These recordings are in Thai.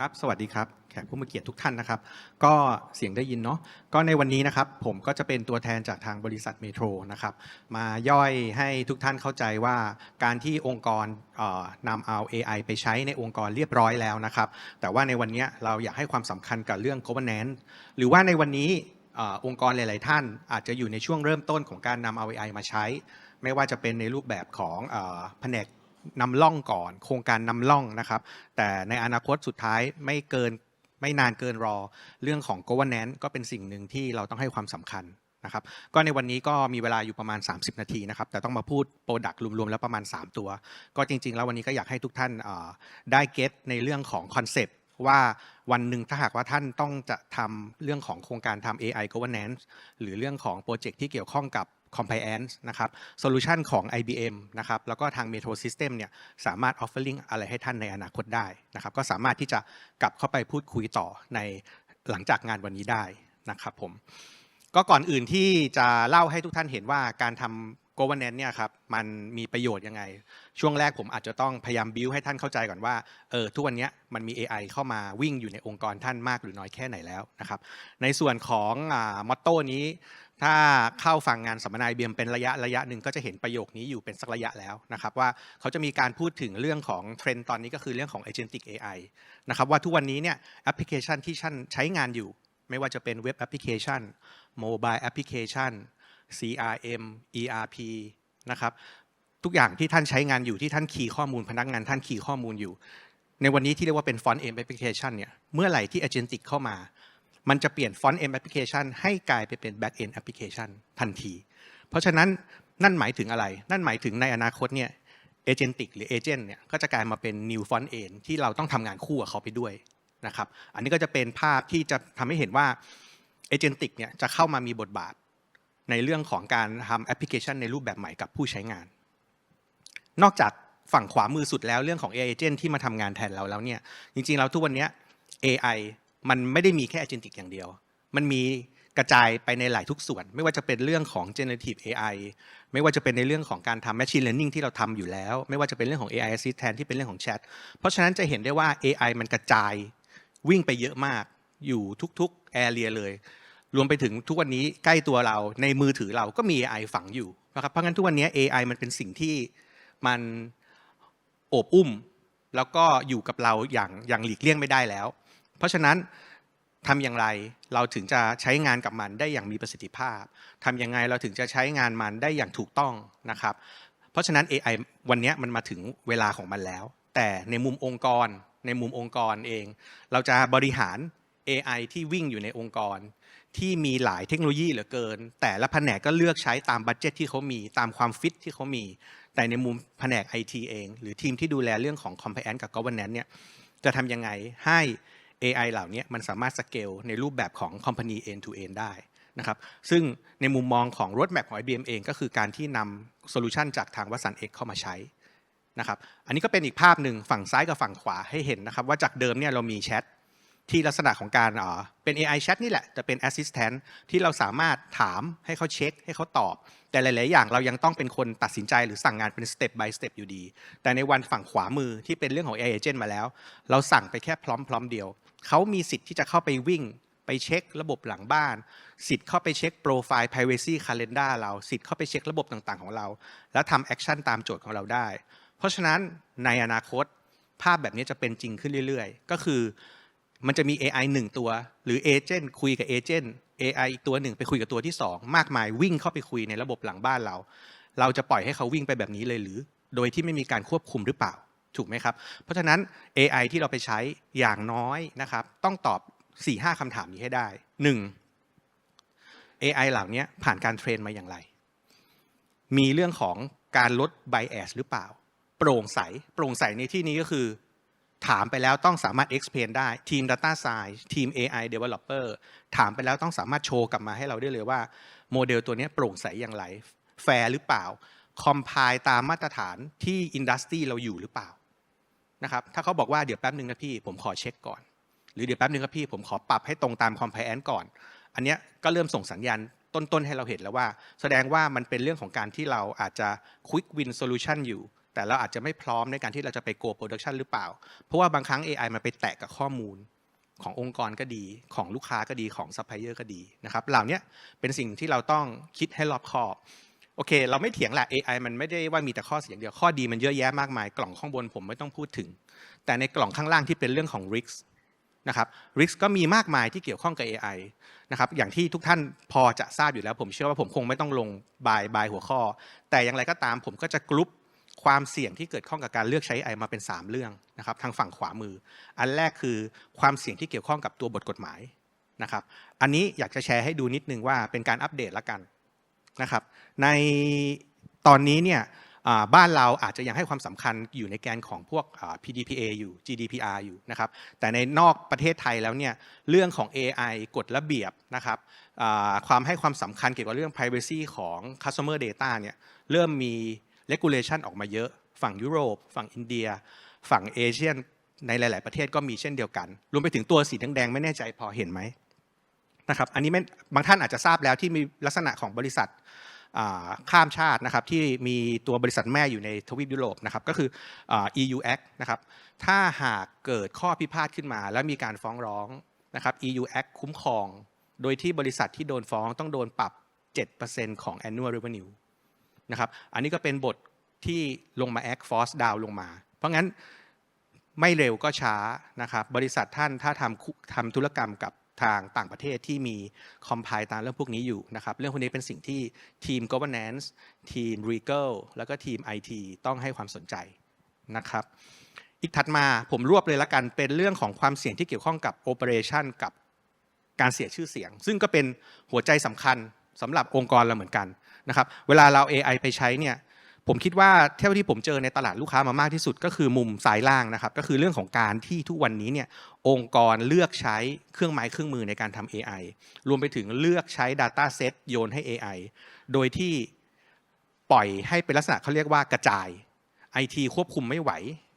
ครับสวัสดีครับแขกผู้มีเกียรติทุกท่านนะครับ ก็เสียงได้ยินเนาะก็ในวันนี้นะครับผมก็จะเป็นตัวแทนจากทางบริษัทเมโทรนะครับมาย่อยให้ทุกท่านเข้าใจว่าการที่องค์กรนำเอา AI ไปใช้ในองค์กรเรียบร้อยแล้วนะครับ แต่ว่าในวันนี้เราอยากให้ความสำคัญกับเรื่อง governance หรือว่าในวันนี้องค์กรหลาย ๆ ท่าน อาจจะอยู่ในช่วงเริ่มต้นของการนำเอา AI มาใช้ ไม่ว่าจะเป็นในรูปแบบของแผนก นำล่องก่อน โครงการนำล่องนะครับ แต่ในอนาคตสุดท้ายไม่เกินไม่นานเกินรอ เรื่องของ governance ก็เป็นสิ่งหนึ่งที่เราต้องให้ความสำคัญนะครับ ก็ในวันนี้ก็มีเวลาอยู่ประมาณ 30 นาทีนะครับ แต่ต้องมาพูดโปรดักต์รวมๆแล้วประมาณ 3 ตัว ก็จริง ๆ แล้ววันนี้ก็อยากให้ทุกท่านได้เก็ตในเรื่องของคอนเซปต์ว่าวันหนึ่งถ้าหากว่าท่านต้องจะทำเรื่องของโครงการทำ AI governance หรือเรื่องของโปรเจกต์ที่เกี่ยวข้องกับ compliance นะครับโซลูชันของ IBM นะครับแล้วก็ทาง Metro System เนี่ยสามารถ offering อะไรให้ท่านในอนาคตได้นะครับก็สามารถที่จะกลับเข้าไปพูดคุยต่อในหลังจากงานวันนี้ได้นะครับผมก็ก่อนอื่นที่จะเล่าให้ทุกท่านเห็นว่าการทำ governance เนี่ยครับมันมีประโยชน์ยังไง ช่วงแรกผมอาจจะต้องพยายามบิวให้ท่านเข้าใจก่อนว่าเออทุกวันนี้มันมี AI เข้ามาวิ่งอยู่ในองค์กรท่านมากหรือน้อยแค่ไหนแล้วนะครับในส่วนของมอตโต้นี้ ถ้าเข้าฟังงานสัมมนา IBM เป็นระยะระยะหนึ่งก็จะเห็นประโยคนี้อยู่เป็นสักระยะแล้วนะครับว่าเขาจะมีการพูดถึงเรื่องของเทรนด์ตอนนี้ก็คือเรื่องของ agentic AI นะครับว่าทุกวันนี้เนี่ยแอปพลิเคชันที่ท่านใช้งานอยู่ ไม่ว่าจะเป็นเว็บแอปพลิเคชันโมบายแอปพลิเคชัน CRM ERP นะครับทุกอย่างที่ท่านใช้งานอยู่ที่ท่านคีย์ข้อมูลพนักงานท่านคีย์ข้อมูลอยู่ ในวันนี้ที่เรียกว่าเป็น Front End Application เนี่ยเมื่อไหร่ที่ Agentic เข้ามา มันจะเปลี่ยน Front End Application ให้กลายไปเป็น Back End Application ทันที เพราะฉะนั้นนั่นหมายถึงอะไร นั่นหมายถึงในอนาคตเนี่ย Agentic หรือ Agent เนี่ยก็จะกลายมาเป็น New Front End ที่เราต้องทำงานคู่กับเขาไปด้วยนะครับ อันนี้ก็จะเป็นภาพที่จะทำให้เห็นว่า Agentic เนี่ยจะเข้ามามีบทบาทในเรื่องของการทำแอปพลิเคชันในรูปแบบใหม่กับผู้ใช้งาน นอกจากฝั่งขวามือสุดแล้วเรื่องของ AI agent ที่มาทำงานแทนเราแล้วเนี่ย จริงๆแล้วทุกวันนี้ AI มันไม่ได้มีแค่ agentic อย่างเดียว มันมีกระจายไปในหลายทุกส่วน ไม่ว่าจะเป็นเรื่องของ generative AI ไม่ว่าจะเป็นในเรื่องของการทำ machine learning ที่เราทำอยู่แล้ว ไม่ว่าจะเป็นเรื่องของ AI assistant ที่เป็นเรื่องของ chat เพราะฉะนั้นจะเห็นได้ว่า AI มันกระจายวิ่งไปเยอะมากอยู่ทุกๆ area เลย รวมไปถึงทุกวันนี้ใกล้ตัวเราในมือถือเราก็มี AI ฝังอยู่นะครับเพราะงั้นทุกวันนี้ AI มันเป็นสิ่งที่มันโอบอุ้ม แล้วก็อยู่กับเราอย่างอย่างหลีกเลี่ยงไม่ได้แล้ว เพราะฉะนั้นทำอย่างไรเราถึงจะใช้งานกับมันได้อย่างมีประสิทธิภาพทำยังไงเราถึงจะใช้งานมันได้อย่างถูกต้องนะครับ เพราะฉะนั้น AI วันนี้มันมาถึงเวลาของมันแล้ว แต่ในมุมองค์กร ในมุมองค์กรเอง เราจะบริหาร AI ที่วิ่งอยู่ในองค์กร ที่มีหลายเทคโนโลยีเหลือเกิน แต่ละแผนกก็เลือกใช้ตามบัตเจตที่เขามี ตามความฟิตที่เขามี แต่ในมุมแผนก IT เอง หรือทีมที่ดูแลเรื่องของ compliance กับ governance เนี่ยจะทำยังไงให้ AI เหล่านี้มันสามารถสเกลในรูปแบบของ company end to end ได้นะครับซึ่งในมุมมองของ roadmap ของ IBM เองก็คือการที่นำโซลูชันจากทางวัสันเอกเข้ามาใช้นะครับอันนี้ก็เป็นอีกภาพหนึ่งฝั่งซ้ายกับฝั่งขวาให้เห็นนะครับว่าจากเดิมเนี่ยเรามีแชทที่ลักษณะของการเป็น AI chat นี่แหละแต่เป็น assistant ที่เราสามารถถามให้เขาเช็ค ให้เขาตอบ แต่หลาย ๆ อย่างเรายังต้องเป็นคนตัดสินใจหรือสั่งงานเป็น step by step อยู่ดี แต่ในวันฝั่งขวามือที่เป็นเรื่องของ AI agent มาแล้ว เราสั่งไปแค่พร้อม ๆ เดียว เขามีสิทธิ์ที่จะเข้าไปวิ่ง ไปเช็คระบบหลังบ้าน สิทธิ์เข้าไปเช็คโปรไฟล์ privacy calendar เรา สิทธิ์เข้าไปเช็คระบบต่างๆ ของเรา แล้วทำแอคชั่นตามโจทย์ของเราได้ เพราะฉะนั้นในอนาคตภาพแบบนี้จะเป็นจริงขึ้นเรื่อยๆ ก็คือมันจะมี AI หนึ่งตัว หรือเอเจนต์คุยกับเอเจนต์ AI อีกตัวหนึ่งไปคุยกับตัวที่สองมากมายวิ่งเข้าไปคุยในระบบหลังบ้านเรา เราจะปล่อยให้เขาวิ่งไปแบบนี้เลยหรือ โดยที่ไม่มีการควบคุมหรือเปล่า ถูกไหมครับ เพราะฉะนั้น AI ที่เราไปใช้อย่างน้อยนะครับ ต้องตอบ 4-5คำถามนี้ให้ได้ 1. AI เหล่านี้ผ่านการเทรนมาอย่างไร มีเรื่องของการลด bias หรือเปล่า โปร่งใส โปร่งใสในที่นี้ก็คือ ถามไปแล้วต้องสามารถ explain ได้ทีม Data Science ทีม AI Developer ถามไปแล้วต้องสามารถโชว์กลับมาให้เราได้เลยว่าโมเดลตัวนี้โปร่งใสอย่างไร แฟร์หรือเปล่าคอม p i l e ตามมาตรฐานที่อินดัสทรีเราอยู่หรือเปล่า นะครับถ้าเขาบอกว่าเดี๋ยวแป๊บหนึ่งนะพี่ผมขอเช็คก่อน หรือเดี๋ยวแป๊บหนึ่งครับพี่ผมขอปรับให้ตรงตาม compliance ก่อน อันเนี้ยก็เริ่มส่งสัญญาณต้นๆให้เราเห็นแล้วว่า แสดงว่ามันเป็นเรื่องของการที่เราอาจจะ quick win solution อยู่ แต่เราอาจจะไม่พร้อมในการที่เราจะไป go production หรือเปล่า เพราะว่าบางครั้ง AI มันไปแตะกับข้อมูลขององค์กรก็ดีของลูกค้าก็ดีของซัพพลายเออร์ก็ดีนะครับเหล่านี้เป็นสิ่งที่เราต้องคิดให้รอบคอบ โอเค เราไม่เถียงแหละ AI มันไม่ได้ว่ามีแต่ข้อเสียอย่างเดียว ข้อดีมันเยอะแยะมากมาย กล่องข้างบนผมไม่ต้องพูดถึง แต่ในกล่องข้างล่างที่เป็นเรื่องของ risk นะครับ risk ก็มีมากมายที่เกี่ยวข้องกับ AI นะครับ อย่างที่ทุกท่านพอจะทราบอยู่แล้ว ผมเชื่อว่าผมคงไม่ต้องลงบายบายหัวข้อ แต่อย่างไรก็ตามผมก็จะกรุ๊ปความเสี่ยงที่เกิดข้องกับการเลือกใช้ AI มาเป็น 3 เรื่องนะครับ ทางฝั่งขวามือ อันแรกคือความเสี่ยงที่เกี่ยวข้องกับตัวบทกฎหมายนะครับ อันนี้อยากจะแชร์ให้ดูนิดนึงว่าเป็นการอัปเดตละกัน นะครับในตอนนี้เนี่ยบ้านเราอาจจะยังให้ความสำคัญอยู่ในแกนของพวก PDPA อยู่ GDPR อยู่นะครับแต่ในนอกประเทศไทยแล้วเนี่ยเรื่องของ AI กฎระเบียบนะครับความให้ความสำคัญเกี่ยวกับเรื่อง privacy ของ customer data เนี่ยเริ่มมี regulation ออกมาเยอะ ฝั่งยุโรป ฝั่งอินเดีย ฝั่งเอเชียในหลาย ๆ ประเทศก็มีเช่นเดียวกัน รวมไปถึงตัวสีแดงๆไม่แน่ใจพอเห็นไหม นะครับอันนี้ไม่บางท่านอาจจะทราบแล้วที่มีลักษณะของบริษัทข้ามชาตินะครับที่มีตัวบริษัทแม่อยู่ในทวีปยุโรปนะครับก็คือ EU Act นะครับถ้าหากเกิดข้อพิพาทขึ้นมา แล้วมีการฟ้องร้องนะครับ EU Act คุ้มครอง โดยที่บริษัทที่โดนฟ้องต้องโดนปรับ 7%ของ annual revenue นะครับอันนี้ก็เป็นบทที่ลงมา act force down ลงมา เพราะงั้นไม่เร็วก็ช้านะครับบริษัทท่านถ้าทำทำธุรกรรมกับ ทางต่างประเทศที่มีคอมไพล์ตามเรื่องพวกนี้อยู่นะครับ เรื่องพวกนี้เป็นสิ่งที่ทีม governance ทีม legal แล้วก็ทีม IT ต้องให้ความสนใจนะครับ อีกถัดมาผมรวบเลยละกันเป็นเรื่องของความเสี่ยงที่เกี่ยวข้องกับ operation กับการเสียชื่อเสียง ซึ่งก็เป็นหัวใจสำคัญสำหรับองค์กรเราเหมือนกันนะครับ เวลาเรา AI ไปใช้เนี่ย ผมคิดว่าเท่าที่ผมเจอในตลาดลูกค้ามามากที่สุดก็คือมุมซ้ายล่างนะครับ ก็คือเรื่องของการที่ทุกวันนี้เนี่ยองค์กรเลือกใช้เครื่องไม้เครื่องมือในการทำ AI รวมไปถึงเลือกใช้ Data Set โยนให้ AI โดยที่ปล่อยให้เป็นลักษณะเขาเรียกว่ากระจาย IT ควบคุมไม่ไหว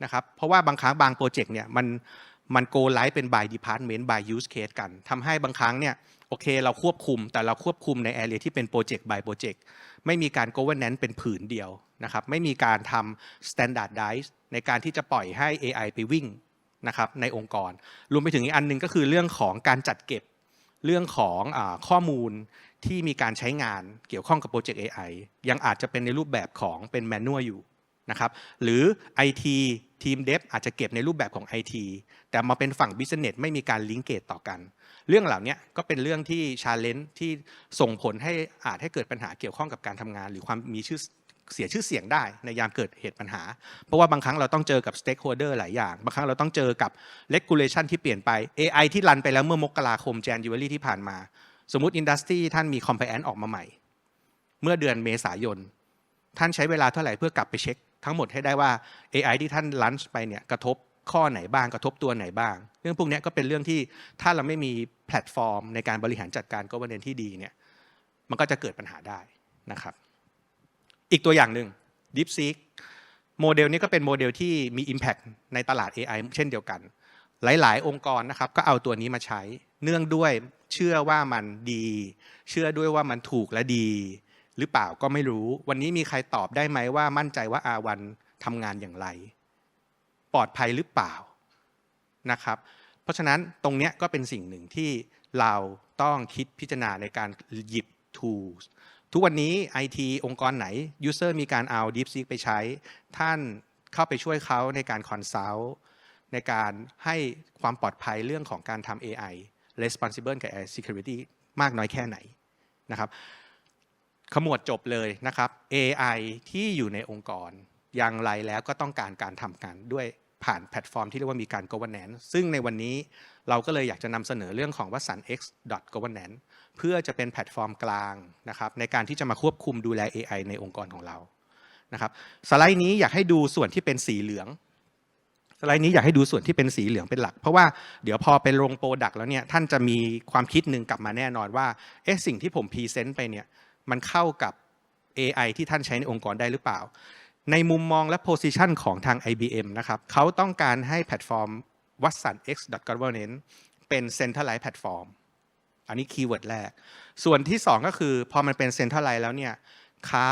นะครับ เพราะว่าบางครั้งบางโปรเจกต์เนี่ยมันมันโกไลฟ์เป็น by department by use case กันทำให้บางครั้งเนี่ยโอเคเราควบคุมแต่เราควบคุมใน area ที่เป็นโปรเจกต์ by โปรเจกต์ไม่มีการ governance เป็นผืนเดียว นะครับไม่มีการทำ standardize ในการที่จะปล่อยให้ AI ไปวิ่งนะครับในองค์กร รวมไปถึงอีกอันหนึงก็คือเรื่องของการจัดเก็บเรื่องของอข้อมูลที่มีการใช้งานเกี่ยวข้องกับโปรเจกต์ AI ยังอาจจะเป็นในรูปแบบของเป็นแมนนวลอยู่นะครับหรือ IT ทีม Dev อาจจะเก็บในรูปแบบของ IT แต่มาเป็นฝั่ง Business ไม่มีการลิงก์เกตต่อกัน เรื่องเหล่านี้ก็เป็นเรื่องที่ชาเลนจ์ที่ส่งผลให้อาจให้เกิดปัญหาเกี่ยวข้องกับการทำงาน หรือความมีชื่อ เสียชื่อเสียงได้ในยามเกิดเหตุปัญหา เพราะว่าบางครั้งเราต้องเจอกับ stakeholder หลายอย่าง บางครั้งเราต้องเจอกับ regulation ที่เปลี่ยนไป AI ที่รันไปแล้วเมื่อมกราคม January ที่ผ่านมา สมมติ industry ท่านมี compliance ออกมาใหม่ เมื่อเดือนเมษายน ท่านใช้เวลาเท่าไหร่เพื่อกลับไปเช็ค ทั้งหมดให้ได้ว่า AI ที่ท่านลันช์ไปเนี่ยกระทบข้อไหนบ้างกระทบตัวไหนบ้าง เรื่องพวกนี้ก็เป็นเรื่องที่ถ้าเราไม่มีแพลตฟอร์ม ในการบริหารจัดการก็ประเดนที่ดีเนี่ยมันก็จะเกิดปัญหาได้นะครับ อีกตัวอย่างหนึ่ง DeepSeek โมเดลนี้ก็เป็นโมเดลที่มี Impact ในตลาด AI เช่นเดียวกัน หลาย ๆ องค์กรนะครับก็เอาตัวนี้มาใช้ เนื่องด้วยเชื่อว่ามันดี เชื่อด้วยว่ามันถูกและดี หรือเปล่าก็ไม่รู้ วันนี้มีใครตอบได้ไหมว่ามั่นใจว่าอาวันทำงานอย่างไร ปลอดภัยหรือเปล่านะครับ เพราะฉะนั้นตรงนี้ก็เป็นสิ่งหนึ่งที่เราต้องคิดพิจารณาในการหยิบ tools ทุกวันนี้ IT องค์กรไหน User มีการเอา DeepSeek ไปใช้ ท่านเข้าไปช่วยเขาในการ Consult ในการให้ความปลอดภัยเรื่องของการทำ AI responsible กับ AI security มากน้อยแค่ไหนนะครับขมวดจบเลยนะครับ AI ที่อยู่ในองค์กรอย่างไรแล้วก็ต้องการการทำงานด้วยผ่านแพลตฟอร์มที่เรียกว่ามีการ governance ซึ่งในวันนี้เราก็เลยอยากจะนำเสนอเรื่องของวัสัน x governance เพื่อจะเป็นแพลตฟอร์มกลางนะครับในการที่จะมาควบคุมดูแล AI ในองค์กรของเรานะครับสไลด์นี้อยากให้ดูส่วนที่เป็นสีเหลือง สไลด์นี้อยากให้ดูส่วนที่เป็นสีเหลืองเป็นหลัก เพราะว่าเดี๋ยวพอไปลงโปรดักต์แล้วเนี่ยท่านจะมีความคิดหนึ่งกลับมาแน่นอนว่าเอ๊ะสิ่งที่ผมพรีเซนต์ไปเนี่ยมันเข้ากับ AI ที่ท่านใช้ในองค์กรได้หรือเปล่า ในมุมมองและ position ของทาง IBM นะครับเขาต้องการให้แพลตฟอร์ม watson x governance เป็น centralized platform อันนี้คีย์เวิร์ดแรก ส่วนที่ 2 ก็คือพอมันเป็น centralized แล้วเนี่ยเขา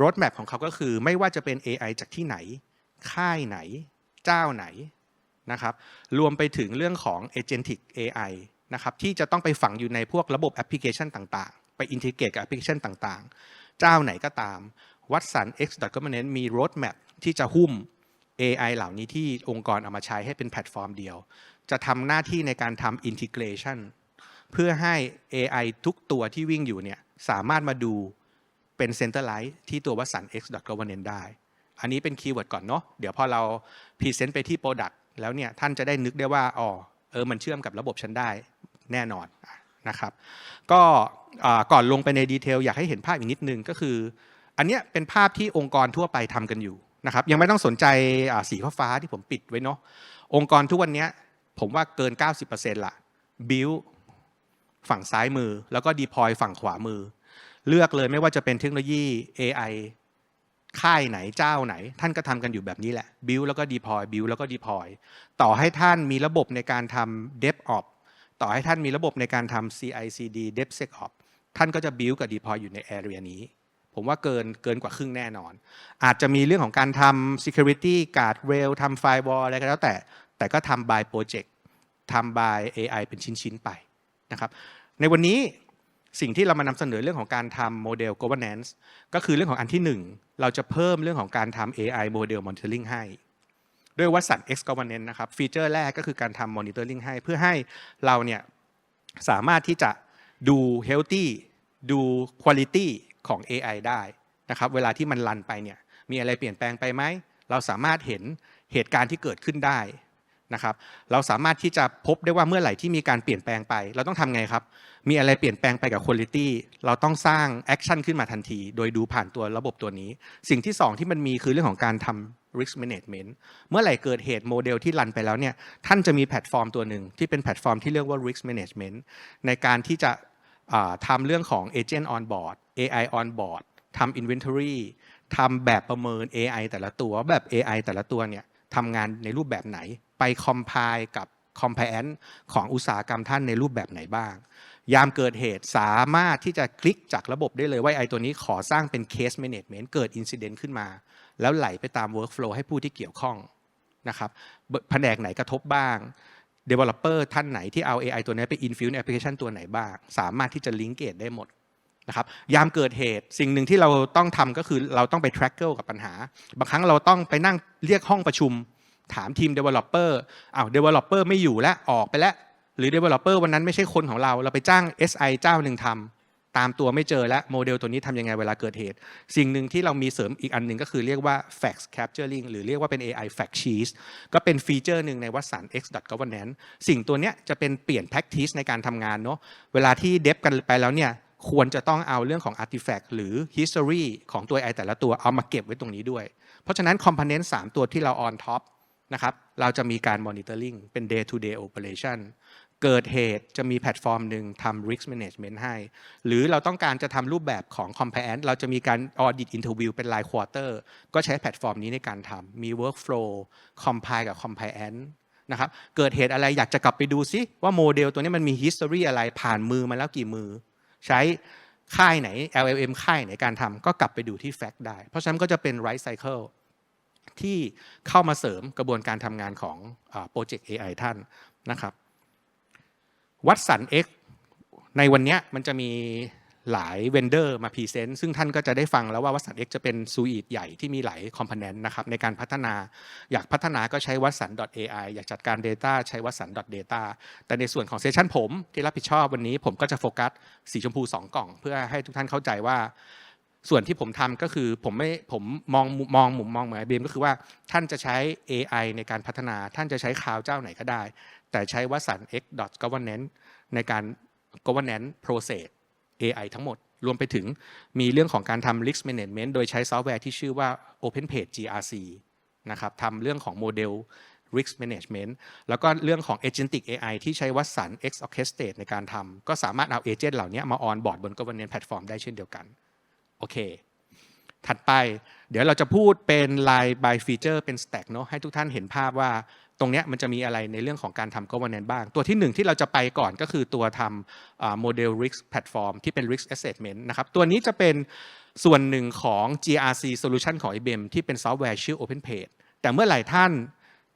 ร o ดแมพของเขาก็คือไม่ว่าจะเป็น AI จากที่ไหน ค่ายไหน เจ้าไหนนะครับรวมไปถึงเรื่องของ agentic AI นะครับที่จะต้องไปฝังอยู่ในพวกระบบแอปพลิเคชันต่างๆ ไปอินทิเกรตกับแอปพลิเคชันต่างๆ เจ้าไหนก็ตามวัดสัน X Governance มี roadmap ที่จะหุ้ม AI เหล่านี้ที่องค์กรเอามาใช้ให้เป็นแพลตฟอร์มเดียว จะทำหน้าที่ในการทำ integration เพื่อให้ AI ทุกตัวที่วิ่งอยู่เนี่ยสามารถมาดูเป็น centralize ที่ตัววัดสัน X Governance ได้ อันนี้เป็นคีย์เวิร์ดก่อนเนาะเดี๋ยวพอเราพรีเซนต์ไปที่ Product แล้วเนี่ยท่านจะได้นึกได้ว่าอ๋อเออมันเชื่อมกับระบบฉันได้แน่นอนนะครับก็ก่อนลงไปในดีเทลอยากให้เห็นภาพอีกนิดนึงก็คือ อันเนี้ยเป็นภาพที่องค์กรทั่วไปทำกันอยู่นะครับยังไม่ต้องสนใจสีฟ้าที่ผมปิดไว้เนาะองค์กรทุกวันนี้ผมว่าเกิน 90%ละบิว ฝั่งซ้ายมือ แล้วก็ดีพอยฝั่งขวามือ เลือกเลยไม่ว่าจะเป็นเทคโนโลยี AI ค่ายไหนเจ้าไหน ท่านก็ทำกันอยู่แบบนี้แหละ build แล้วก็ deploy build แล้วก็ deploy ต่อให้ท่านมีระบบในการทำ DevOps ต่อให้ท่านมีระบบในการทำ CI/CD DevSecOps ท่านก็จะ build กับ deploy อยู่ใน area นี้ ผมว่าเกินเกินกว่าครึ่งแน่นอน อาจจะมีเรื่องของการทำ security guard rail ทำ firewall อะไรก็แล้วแต่ แต่ก็ทำ by project ทำ by AI เป็นชิ้น ๆ ไป นะครับในวันนี้สิ่งที่เรามานำเสนอเรื่องของการทำโมเดล governance ก็คือเรื่องของอันที่หนึ่งเราจะเพิ่มเรื่องของการทำ AI model monitoring ให้ ด้วยวัดสัน X governance นะครับฟีเจอร์แรกก็คือการทำ monitoring ให้ เพื่อให้เราเนี่ยสามารถที่จะดู healthy ดู quality ของ AI ได้นะครับเวลาที่มันรันไปเนี่ยมีอะไรเปลี่ยนแปลงไปไหม เราสามารถเห็นเหตุการณ์ที่เกิดขึ้นได้ นะครับเราสามารถที่จะพบได้ว่าเมื่อไหร่ที่มีการเปลี่ยนแปลงไป เราต้องทำไงครับ มีอะไรเปลี่ยนแปลงไปกับคุณภาพเราต้องสร้างแอคชั่นขึ้นมาทันที โดยดูผ่านตัวระบบตัวนี้ สิ่งที่ 2 ที่มันมีคือเรื่องของการทำ risk management เมื่อไหร่เกิดเหตุโมเดลที่รันไปแล้วเนี่ยท่านจะมีแพลตฟอร์มตัวหนึ่งที่เป็นแพลตฟอร์มที่เรียกว่า risk management ในการที่จะทำเรื่องของ agent on board AI on board ทำ inventory ทำแบบประเมิน AI แต่ละตัวแบบ AI แต่ละตัวเนี่ยทำงานในรูปแบบไหน ไป compile กับ compliance ของอุตสาหกรรมท่านในรูปแบบไหนบ้าง ยามเกิดเหตุสามารถที่จะคลิกจากระบบได้เลยว่าไอตัวนี้ขอสร้างเป็น case management เกิด incident ขึ้นมา แล้วไหลไปตาม workflow ให้ผู้ที่เกี่ยวข้องนะครับแผนกไหนกระทบบ้าง developer ท่านไหนที่เอา AI ตัวนี้ไป infuse ใน application ตัวไหนบ้าง สามารถที่จะ link gate ได้หมดนะครับยามเกิดเหตุสิ่งหนึ่งที่เราต้องทำก็คือเราต้องไป trackle กับปัญหา บางครั้งเราต้องไปนั่งเรียกห้องประชุม ถามทีม developer อ้าว developer ไม่อยู่แล้วออกไปแล้ว หรือ developer วันนั้นไม่ใช่คนของเรา เราไปจ้าง SI เจ้าหนึ่งทำตามตัวไม่เจอแล้วโมเดลตัวนี้ทำยังไงเวลาเกิดเหตุ สิ่งหนึ่งที่เรามีเสริมอีกอันหนึ่งก็คือเรียกว่า fact capturing หรือเรียกว่าเป็น AI fact sheet ก็เป็นฟีเจอร์หนึ่งในวัสัน X governance สิ่งตัวเนี้ยจะเป็นเปลี่ยน practice ในการทำงานเนาะเวลาที่เดฟกันไปแล้วเนี่ยควรจะต้องเอาเรื่องของ artifact หรือ history ของตัว AI แต่ละตัวเอามาเก็บไว้ตรงนี้ด้วย เพราะฉะนั้น component 3 ตัวที่เรา on top นะครับเราจะมีการ monitoring เป็น day to day operation เกิดเหตุจะมีแพลตฟอร์มหนึ่งทำ risk management ให้ หรือเราต้องการจะทำรูปแบบของ compliance เราจะมีการ audit interview เป็นราย quarter ก็ใช้แพลตฟอร์มนี้ในการทำมี workflow compile กับ compliance นะครับเกิดเหตุอะไรอยากจะกลับไปดูซิว่าโมเดลตัวนี้มันมี history อะไรผ่านมือมาแล้วกี่มือ ใช้ค่ายไหน LLM ค่ายไหนการทำก็กลับไปดูที่ fact ได้ เพราะฉะนั้นก็จะเป็น right cycle ที่เข้ามาเสริมกระบวนการทำงานของโปรเจกต์ AI ท่านนะครับวัดสัน X ในวันเนี้ยมันจะมีหลายเวนเดอร์มาพรีเซนต์ซึ่งท่านก็จะได้ฟังแล้วว่าวัสัน X จะเป็นซูอิตใหญ่ที่มีหลายคอมโพเนนต์นะครับในการพัฒนาอยากพัฒนาก็ใช้วัสัน .ai อยากจัดการ Data ใช้วัสัน .data แต่ในส่วนของเซสชันผมที่รับผิดชอบวันนี้ผมก็จะโฟกัสสีชมพู 2 กล่อง เพื่อให้ทุกท่านเข้าใจว่า ส่วนที่ผมทำก็คือผมไม่ผมมองมองมุมมองเหมือนไอเบมก็คือว่าท่านจะใช้ AI ในการพัฒนา ท่านจะใช้คลาวเจ้าไหนก็ได้ แต่ใช้วัสัน x governance ในการ governance process AI ทั้งหมด รวมไปถึงมีเรื่องของการทำ risk management โดยใช้ซอฟต์แวร์ที่ชื่อว่า OpenPage GRC นะครับทำเรื่องของโมเดล risk management แล้วก็เรื่องของ agentic AI ที่ใช้วัสัน X orchestrate ในการทำก็สามารถเอาเอเจนต์เหล่านี้มาออนบอร์ดบน governance platform ได้เช่นเดียวกัน โอเค ถัดไป เดี๋ยวเราจะพูดเป็น line by feature เป็น stack เนาะให้ทุกท่านเห็นภาพว่าตรงเนี้ยมันจะมีอะไรในเรื่องของการทำ governance บ้าง ตัวที่หนึ่งที่เราจะไปก่อนก็คือตัวทำโมเดล risk platform ที่เป็น risk assessment นะครับ ตัวนี้จะเป็นส่วนหนึ่งของ GRC solution ของ IBM ที่เป็นซอฟต์แวร์ชื่อ OpenPage แต่เมื่อไหร่ท่าน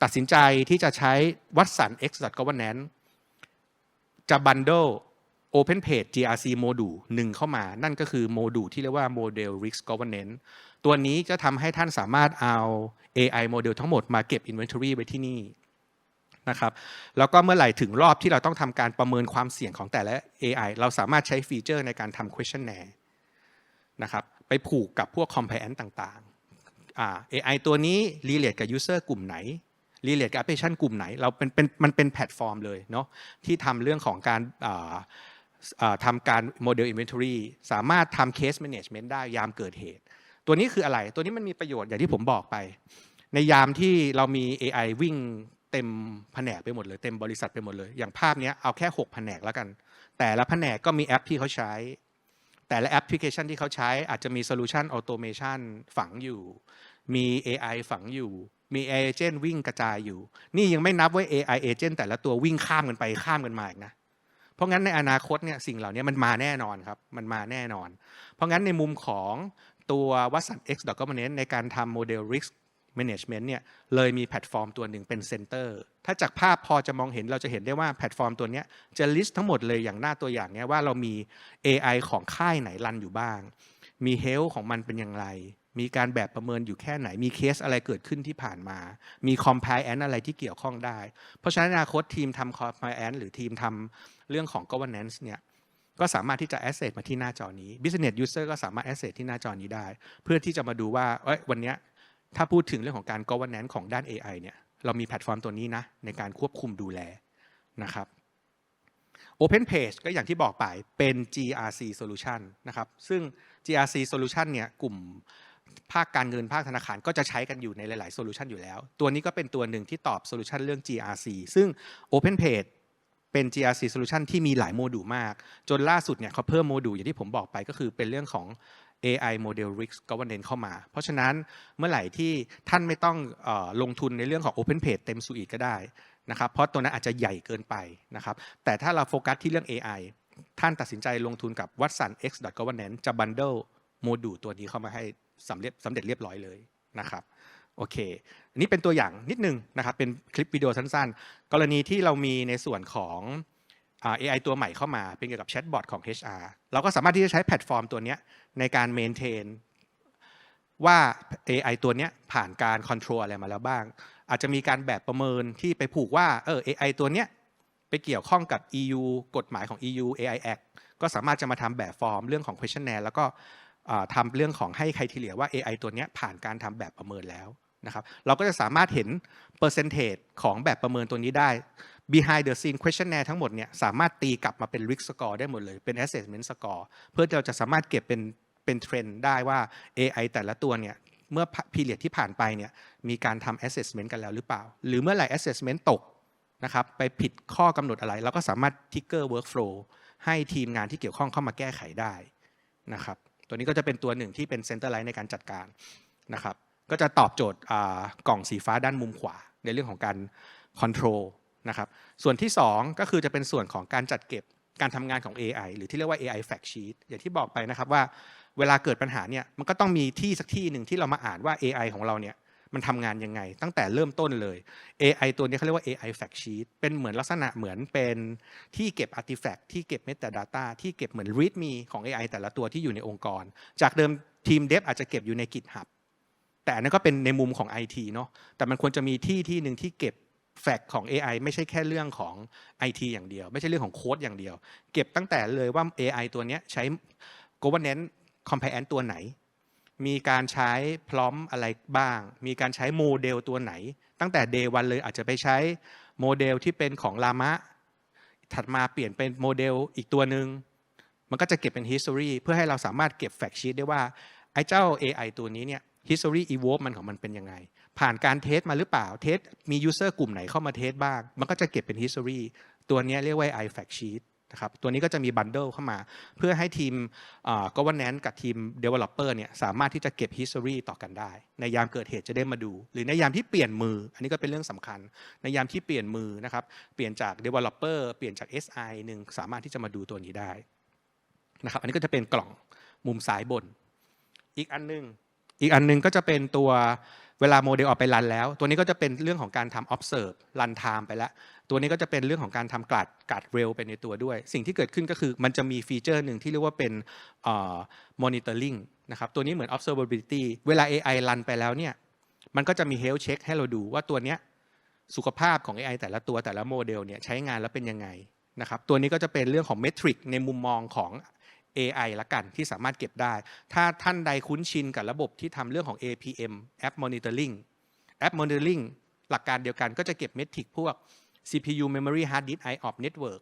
ตัดสินใจที่จะใช้วัดสัน X governance จะบันเดิล OpenPage GRC Module หนึ่งเข้ามา นั่นก็คือโมดูลที่เรียกว่า Model Risk Governance ตัวนี้จะทำให้ท่านสามารถเอา AI โมเดลทั้งหมดมาเก็บ Inventory ไว้ที่นี่นะครับ แล้วก็เมื่อไหร่ถึงรอบที่เราต้องทำการประเมินความเสี่ยงของแต่ละ AI เราสามารถใช้ฟีเจอร์ในการทำ questionnaire นะครับ ไปผูกกับพวก compliance ต่างๆ AI ตัวนี้ relate กับ user กลุ่มไหน relate กับ application กลุ่มไหน เราเป็นเป็นมันเป็นแพลตฟอร์มเลยเนาะที่ทำเรื่องของการ อ่าอ่าทำการ model inventory สามารถทำ case management ได้ยามเกิดเหตุ ตัวนี้คืออะไร ตัวนี้มันมีประโยชน์อย่างที่ผมบอกไป ในยามที่เรามี AI วิ่งเต็มแผนกไปหมดเลย เต็มบริษัทไปหมดเลย อย่างภาพนี้เอาแค่6แผนกแล้วกัน แต่ละแผนกก็มีแอปที่เขาใช้ แต่ละแอปพลิเคชันที่เขาใช้อาจจะมีโซลูชันออโตเมชันฝังอยู่ มี AI ฝังอยู่มี AI agent วิ่งกระจายอยู่ นี่ยังไม่นับว่า AI agent แต่ละตัววิ่งข้ามกันไปข้ามกันมาอีกนะ เพราะงั้นในอนาคตเนี่ยสิ่งเหล่านี้มันมาแน่นอนครับ มันมาแน่นอน เพราะงั้นในมุมของตัววัสัน X Document ในการทำโมเดล Risk Management เนี่ยเลยมีแพลตฟอร์มตัวหนึ่งเป็นเซนเตอร์ถ้าจากภาพพอจะมองเห็นเราจะเห็นได้ว่าแพลตฟอร์มตัวนี้จะ list ทั้งหมดเลยอย่างหน้าตัวอย่างเนี้ยว่าเรามี AI ของค่ายไหนรันอยู่บ้าง มี health ของมันเป็นอย่างไร มีการแบบประเมินอยู่แค่ไหน มีเคสอะไรเกิดขึ้นที่ผ่านมา มี compliance อะไรที่เกี่ยวข้องได้ เพราะฉะนั้นอนาคตทีมทำ compliance หรือทีมทำเรื่องของ governance เนี่ยก็สามารถที่จะ access มาที่หน้าจอนี้ business user ก็สามารถ access ที่หน้าจอนี้ได้ เพื่อที่จะมาดูว่าเอ้ยวันนี้ถ้าพูดถึงเรื่องของการ governance ของด้าน AI เนี่ยเรามีแพลตฟอร์มตัวนี้นะในการควบคุมดูแลนะครับ Open Page ก็อย่างที่บอกไปเป็น GRC solution นะครับ ซึ่ง GRC solution เนี่ยกลุ่ม ภาคการเงินภาคธนาคารก็จะใช้กันอยู่ในหลาย ๆ โซลูชันอยู่แล้ว ตัวนี้ก็เป็นตัวหนึ่งที่ตอบโซลูชันเรื่อง GRC ซึ่ง Open Page เป็น GRC solution ที่มีหลายโมดูลมาก จนล่าสุดเนี่ยเขาเพิ่มโมดูลอย่างที่ผมบอกไปก็คือเป็นเรื่องของ AI Model Risk Governance เข้ามา เพราะฉะนั้นเมื่อไหร่ที่ท่านไม่ต้องออลงทุนในเรื่องของ Open Page เต็มสูอีก็ได้นะครับ เพราะตัวนั้นอาจจะใหญ่เกินไปนะครับ แต่ถ้าเราโฟกัสที่เรื่อง AI ท่านตัดสินใจลงทุนกับ Watson X Governance จะ bundle โมดูลตัวนี้เข้ามาให้ สำเร็จสำเร็จเรียบร้อยเลยนะครับโอเคอันนี้เป็นตัวอย่างนิดนึงนะครับเป็นคลิปวิดีโอสั้นๆ กรณีที่เรามีในส่วนของ AI ตัวใหม่เข้ามาเป็นเกี่ยวกับแชทบอทของ HR เราก็สามารถที่จะใช้แพลตฟอร์มตัวนี้ในการเมนเทนว่า AI ตัวนี้ผ่านการคอนโทรลอะไรมาแล้วบ้าง อาจจะมีการแบบประเมินที่ไปผูกว่าเออ AI ตัวนี้ไปเกี่ยวข้องกับ EU กฎหมายของ EU AI Act ก็สามารถจะมาทำแบบฟอร์มเรื่องของ questionnaire แล้วก็ ทำเรื่องของให้ใครทีเลียว่า AI ตัวนี้ผ่านการทำแบบประเมินแล้วนะครับเราก็จะสามารถเห็นเปอร์เซนเทจของแบบประเมินตัวนี้ได้ behind the scene questionnaire ทั้งหมดเนี่ยสามารถตีกลับมาเป็น risk score ได้หมดเลย เป็น assessment score เพื่อเราจะสามารถเก็บเป็นเป็นเทรนด์ได้ว่า AI แต่ละตัวเนี่ยเมื่อ period ที่ผ่านไปเนี่ยมีการทำ assessment กันแล้วหรือเปล่า หรือเมื่อไหร่ assessment ตกนะครับไปผิดข้อกำหนดอะไร เราก็สามารถ trigger workflow ให้ทีมงานที่เกี่ยวข้องเข้ามาแก้ไขได้นะครับ ตัวนี้ก็จะเป็นตัวหนึ่งที่เป็นเซนเตอร์ไลท์ในการจัดการนะครับก็จะตอบโจทย์กล่องสีฟ้าด้านมุมขวาในเรื่องของการคอนโทรลนะครับส่วนที่ 2 ก็คือจะเป็นส่วนของการจัดเก็บการทำงานของ AI หรือที่เรียกว่า AI fact sheet อย่างที่บอกไปนะครับว่าเวลาเกิดปัญหาเนี่ยมันก็ต้องมีที่สักที่หนึ่งที่เรามาอ่านว่า AI ของเราเนี่ย มันทำงานยังไง ตั้งแต่เริ่มต้นเลย AI ตัวนี้เขาเรียกว่า AI fact sheet เป็นเหมือนลักษณะเหมือนเป็นที่เก็บ artifact ที่เก็บ metadata ที่เก็บเหมือน readme ของ AI แต่ละตัวที่อยู่ในองค์กร จากเดิมทีม dev อาจจะเก็บอยู่ใน GitHub แต่นนั้นก็เป็นในมุมของ IT เนาะแต่มันควรจะมีที่ที่หนึ่งที่เก็บแฟกของ AI ไม่ใช่แค่เรื่องของ IT อย่างเดียว ไม่ใช่เรื่องของโค้ดอย่างเดียว เก็บตั้งแต่เลยว่า AI ตัวนี้ใช้ governance compliance ตัวไหน มีการใช้พร้อมอะไรบ้าง มีการใช้โมเดลตัวไหน ตั้งแต่ day one เลยอาจจะไปใช้โมเดลที่เป็นของลามะ ถัดมาเปลี่ยนเป็นโมเดลอีกตัวหนึ่งมันก็จะเก็บเป็น history เพื่อให้เราสามารถเก็บ fact sheet ได้ว่า ไอ้เจ้า AI ตัวนี้เนี่ย history evolve มันของมันเป็นยังไง ผ่านการเทสมาหรือเปล่า เทสมี user กลุ่มไหนเข้ามาเทสบ้าง มันก็จะเก็บเป็น history ตัวนี้เรียกว่า AI fact sheet นะครับตัวนี้ก็จะมีบันเดิลเข้ามา เพื่อให้ทีมอ่า governance กับทีม developer เนี่ยสามารถที่จะเก็บ history ต่อกันได้ ในยามเกิดเหตุจะได้มาดู หรือในยามที่เปลี่ยนมือ อันนี้ก็เป็นเรื่องสำคัญ ในยามที่เปลี่ยนมือนะครับเปลี่ยนจาก developer เปลี่ยนจาก SI หนึ่งสามารถที่จะมาดูตัวนี้ได้นะครับอันนี้ก็จะเป็นกล่องมุมซ้ายบน อีกอันหนึงอีกอันหนึงก็จะเป็นตัว เวลาโมเดลออกไปรันแล้ว ตัวนี้ก็จะเป็นเรื่องของการทำ observe run time ไปแล้ว ตัวนี้ก็จะเป็นเรื่องของการทำกลัดกลัดเร็วไปในตัวด้วย สิ่งที่เกิดขึ้นก็คือมันจะมีฟีเจอร์หนึ่งที่เรียกว่าเป็นเอ่อ monitoring นะครับ ตัวนี้เหมือน observability เวลา AI รันไปแล้วเนี่ย มันก็จะมี health check ให้เราดูว่าตัวเนี้ยสุขภาพของ AI แต่ละตัวแต่ละโมเดลเนี่ยใช้งานแล้วเป็นยังไงนะครับ ตัวนี้ก็จะเป็นเรื่องของเมทริกในมุมมองของ AI ละกันที่สามารถเก็บได้ ถ้าท่านใดคุ้นชินกับระบบที่ทำเรื่องของ APM App Monitoring App Monitoring หลักการเดียวกันก็จะเก็บเมทริกพวก CPU Memory Hard Disk i o p Network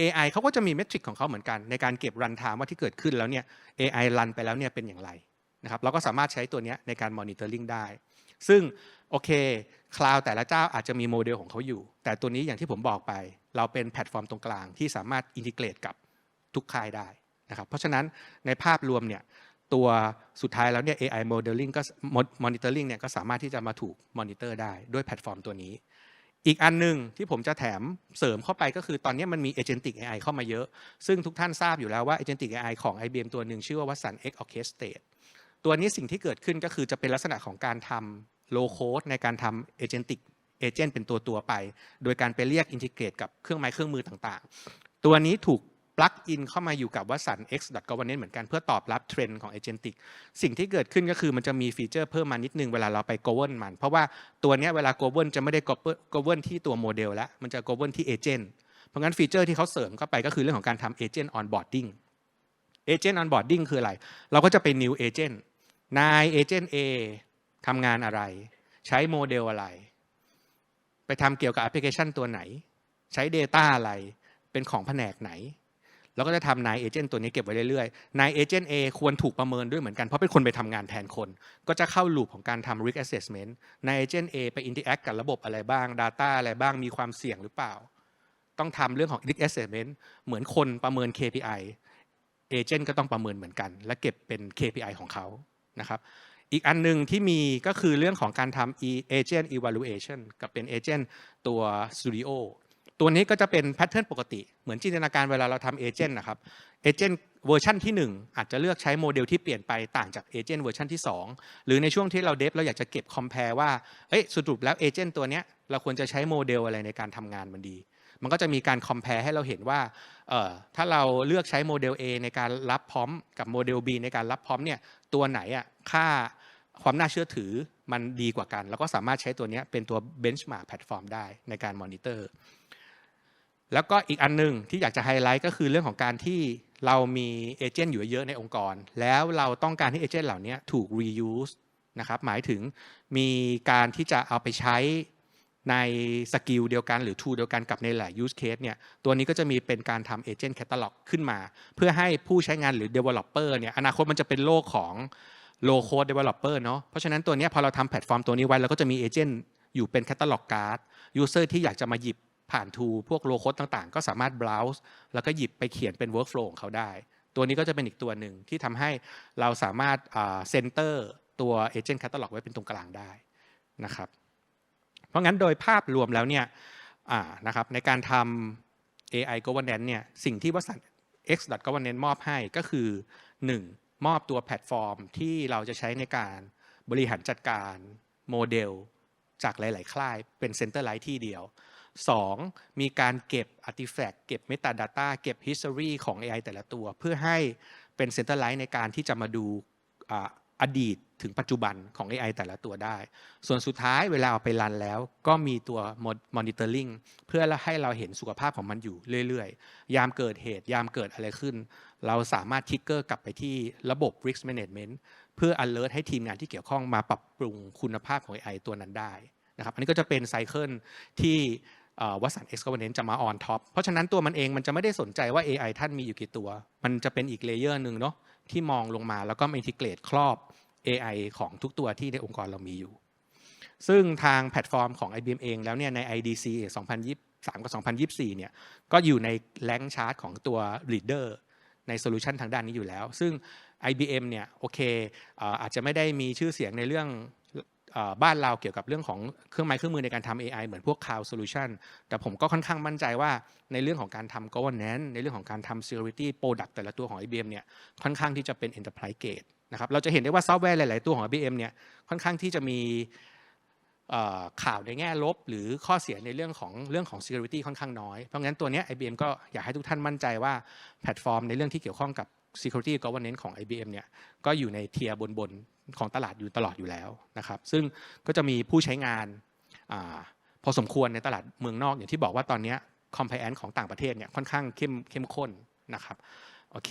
AI เขาก็จะมีเมทริกของเขาเหมือนกัน ในการเก็บรัน time ว่าที่เกิดขึ้นแล้วเนี่ย AI รันไปแล้วเนี่ยเป็นอย่างไรนะครับเราก็สามารถใช้ตัวนี้ในการ monitoring ได้ ซึ่งโอเคคลาวแต่ละเจ้าอาจจะมีโมเดลของเขาอยู่ แต่ตัวนี้อย่างที่ผมบอกไป เราเป็นแพลตฟอร์มตรงกลางที่สามารถอินทิเกรตกับทุกค่ายได้ นะครับเพราะฉะนั้นในภาพรวมเนี่ยตัวสุดท้ายแล้วเนี่ย AI modeling ก็ monitoring เนี่ยก็สามารถที่จะมาถูก monitor ได้ด้วยแพลตฟอร์มตัวนี้ อีกอันหนึ่งที่ผมจะแถมเสริมเข้าไปก็คือตอนนี้มันมี agentic AI เข้ามาเยอะ ซึ่งทุกท่านทราบอยู่แล้วว่า agentic AI ของ IBM ตัวหนึ่งชื่อว่า Watson X Orchestrate ตัวนี้สิ่งที่เกิดขึ้นก็คือจะเป็นลักษณะของการทำ low code ในการทำ agentic agent เป็นตัวตัวไป โดยการไปเรียก integrate กับเครื่องไม้เครื่องมือต่างๆ ตัวนี้ถูก plug in เข้ามาอยู่กับ Watson X Governance เหมือนกันเพื่อตอบรับเทรนด์ของ agentic สิ่งที่เกิดขึ้นก็คือมันจะมีฟีเจอร์เพิ่มมานิดนึงเวลาเราไป govern มัน เพราะว่าตัวนี้เวลา govern จะไม่ได้ govern govern ที่ตัวโมเดลแล้วมันจะ govern ที่ agent เพราะงั้นฟีเจอร์ที่เขาเสริมเข้าไปก็คือเรื่องของการทำ agent onboarding agent onboarding คืออะไร เราก็จะเป็น new agent นาย agent A ทำงานอะไร ใช้โมเดลอะไร ไปทำเกี่ยวกับแอปพลิเคชันตัวไหน ใช้ Data อะไร เป็นของแผนกไหน แล้วก็จะทำนายเอเจนต์ตัวนี้เก็บไว้เรื่อยๆนายเอเจนต์ A ควรถูกประเมินด้วยเหมือนกัน เพราะเป็นคนไปทำงานแทนคน ก็จะเข้าลูปของการทำ risk assessment นายเอเจนต์ A ไป interact กับระบบอะไรบ้าง Data อะไรบ้างมีความเสี่ยงหรือเปล่า ต้องทำเรื่องของ risk assessment เหมือนคนประเมิน KPI เอเจนต์ก็ต้องประเมินเหมือนกัน และเก็บเป็น KPI ของเขานะครับอีกอันหนึ่งที่มีก็คือเรื่องของการทำ agent evaluation กับเป็น agent ตัว studio ตัวนี้ก็จะเป็นแพทเทิร์นปกติ เหมือนจินตนาการเวลาเราทำเอเจนต์นะครับเอเจนต์เวอร์ชันที่ 1 อาจจะเลือกใช้โมเดลที่เปลี่ยนไปต่างจากเอเจนต์เวอร์ชันที่ 2 หรือในช่วงที่เราเดฟเราอยากจะเก็บคอมเพลว่าเอ้ยสรุปแล้วเอเจนต์ตัวเนี้ยเราควรจะใช้โมเดลอะไรในการทำงานมันดี มันก็จะมีการคอมเพลให้เราเห็นว่าเอ่อถ้าเราเลือกใช้โมเดล A ในการรับพร้อมกับโมเดล B ในการรับพร้อมเนี่ยตัวไหนอะค่าความน่าเชื่อถือมันดีกว่ากัน แล้วก็สามารถใช้ตัวนี้เป็นตัว benchmark แพลตฟอร์มได้ในการมอนิเตอร์ แล้วก็อีกอันหนึงที่อยากจะไฮไลท์ก็คือเรื่องของการที่เรามีเอเจนต์อยู่เยอะในองค์กร แล้วเราต้องการให้เอเจนต์เหล่านี้ถูก reuse นะครับหมายถึงมีการที่จะเอาไปใช้ในสกิลเดียวกันหรือ tool เดียวกันกับในหลาย use case เนี่ยตัวนี้ก็จะมีเป็นการทำ agent catalog ขึ้นมา เพื่อให้ผู้ใช้งานหรือ developer เนี่ยอนาคตมันจะเป็นโลกของ low code developer เนาะเพราะฉะนั้นตัวนี้พอเราทำแพลตฟอร์มตัวนี้ไว้เราก็จะมีเอเจนต์อยู่เป็น catalog card user ที่อยากจะมาหยิบ ผ่าน tool พวก low code ต่างๆ ก็สามารถ browse แล้วก็หยิบไปเขียนเป็น workflow ของเขาได้ ตัวนี้ก็จะเป็นอีกตัวหนึ่งที่ทำให้เราสามารถเซนเตอร์ตัว agent catalog ไว้เป็นตรงกลางได้นะครับ เพราะงั้นโดยภาพรวมแล้วเนี่ยนะครับในการทำ AI governance เนี่ยสิ่งที่บริษัท X governance มอบให้ก็คือ 1. มอบตัวแพลตฟอร์มที่เราจะใช้ในการบริหารจัดการโมเดล จากหลาย ๆ ค่ายเป็นเซ็นเตอร์ไลท์ที่เดียว 2. มีการเก็บ artifact เก็บ metadata เก็บ history ของ AI แต่ละตัว เพื่อให้เป็นเซ็นเตอร์ไลท์ในการที่จะมาดูออดีตถึงปัจจุบันของ AI แต่ละตัวได้ ส่วนสุดท้ายเวลาเอาไปรันแล้ว ก็มีตัว monitoring เพื่อให้เราเห็นสุขภาพของมันอยู่เรื่อยๆ ยามเกิดเหตุยามเกิดอะไรขึ้น เราสามารถทิกเกอร์กลับไปที่ระบบ risk management เพื่อ alert ให้ทีมงานที่เกี่ยวข้องมาปรับปรุงคุณภาพของ AI ตัวนั้นได้นะครับ อันนี้ก็จะเป็นไซเคิลที่ วัสัน X Governance จะมา on top เพราะฉะนั้นตัวมันเองมันจะไม่ได้สนใจว่า AI ท่านมีอยู่กี่ตัว มันจะเป็นอีกเลเยอร์หนึ่งเนาะที่มองลงมาแล้วก็อินทิเกรตครอบ AI ของทุกตัวที่ในองค์กรเรามีอยู่ ซึ่งทางแพลตฟอร์มของ IBM เองแล้วเนี่ยใน IDC 2023 กับ 2024 เนี่ยก็อยู่ในแรงชาร์ตของตัว leader ในโซลูชันทางด้านนี้อยู่แล้ว ซึ่ง IBM เนี่ยโอเคอาจจะไม่ได้มีชื่อเสียงในเรื่อง บ้านเราเกี่ยวกับเรื่องของเครื่องไม้เครื่องมือในการทำ AI เหมือนพวก Cloud Solution แต่ผมก็ค่อนข้างมั่นใจว่าในเรื่องของการทำ governance ในเรื่องของการทำ security product แต่ละตัวของ IBM เนี่ยค่อนข้างที่จะเป็น enterprise grade นะครับเราจะเห็นได้ว่าซอฟต์แวร์หลาย ๆ ตัวของ IBM เนี่ยค่อนข้างที่จะมีข่าวในแง่ลบ หรือข้อเสียในเรื่องของเรื่องของ security ค่อนข้างน้อย เพราะงั้นตัวนี้ IBM ก็อยากให้ทุกท่านมั่นใจว่าแพลตฟอร์มในเรื่องที่เกี่ยวข้องกับ security governance ของ IBM เนี่ยก็อยู่ในเทียร์บน ของตลาดอยู่ตลอดอยู่แล้วนะครับ ซึ่งก็จะมีผู้ใช้งานอพอสมควรในตลาดเมืองนอกอย่างที่บอกว่าตอนนี้ย compliance ของต่างประเทศเนี่ยค่อนข้างเข้มเข้มข้นนะครับโอเค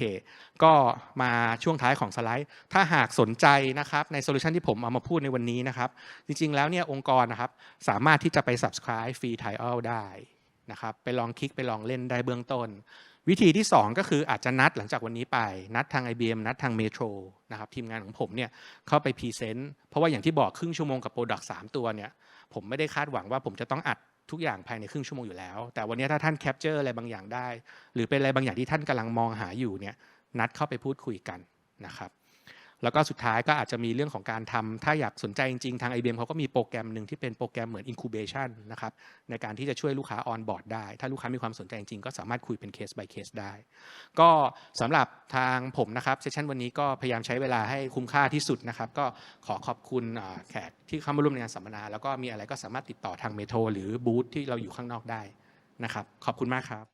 ก็มาช่วงท้ายของสไลด์ ถ้าหากสนใจนะครับในโซลูชันที่ผมเอามาพูดในวันนี้นะครับ จริงๆแล้วเนี่ยองค์กรนะครับสามารถที่จะไป subscribe ฟรี trial ได้นะครับ ไปลองคลิกไปลองเล่นได้เบื้องต้น วิธีที่ 2 ก็คืออาจจะนัดหลังจากวันนี้ไป นัดทาง IBM นัดทาง Metro นะครับทีมงานของผมเนี่ยเข้าไปพรีเซนต์เพราะว่าอย่างที่บอกครึ่งชั่วโมงกับโปรดักต์สตัวเนี่ยผมไม่ได้คาดหวังว่าผมจะต้องอัดทุกอย่างภายในครึ่งชั่วโมงอยู่แล้ว แต่วันนี้ถ้าท่านแคปเจอร์อะไรบางอย่างได้ หรือเป็นอะไรบางอย่างที่ท่านกำลังมองหาอยู่เนี่ยนัดเข้าไปพูดคุยกันนะครับ แล้วก็สุดท้ายก็อาจจะมีเรื่องของการทำถ้าอยากสนใจจริงๆ ทาง IBM เขาก็มีโปรแกรมหนึ่งที่เป็นโปรแกรมเหมือน incubation นะครับในการที่จะช่วยลูกค้า on board ได้ ถ้าลูกค้ามีความสนใจจริงๆ ก็สามารถคุยเป็น case by case ได้ ก็สำหรับทางผมนะครับเซสชันวันนี้ก็พยายามใช้เวลาให้คุ้มค่าที่สุดนะครับก็ขอขอบคุณแขกที่เข้ามาร่วมในงานสัมมนา แล้วก็มีอะไรก็สามารถติดต่อทางเมโทรหรือบูธที่เราอยู่ข้างนอกได้นะครับขอบคุณมากครับ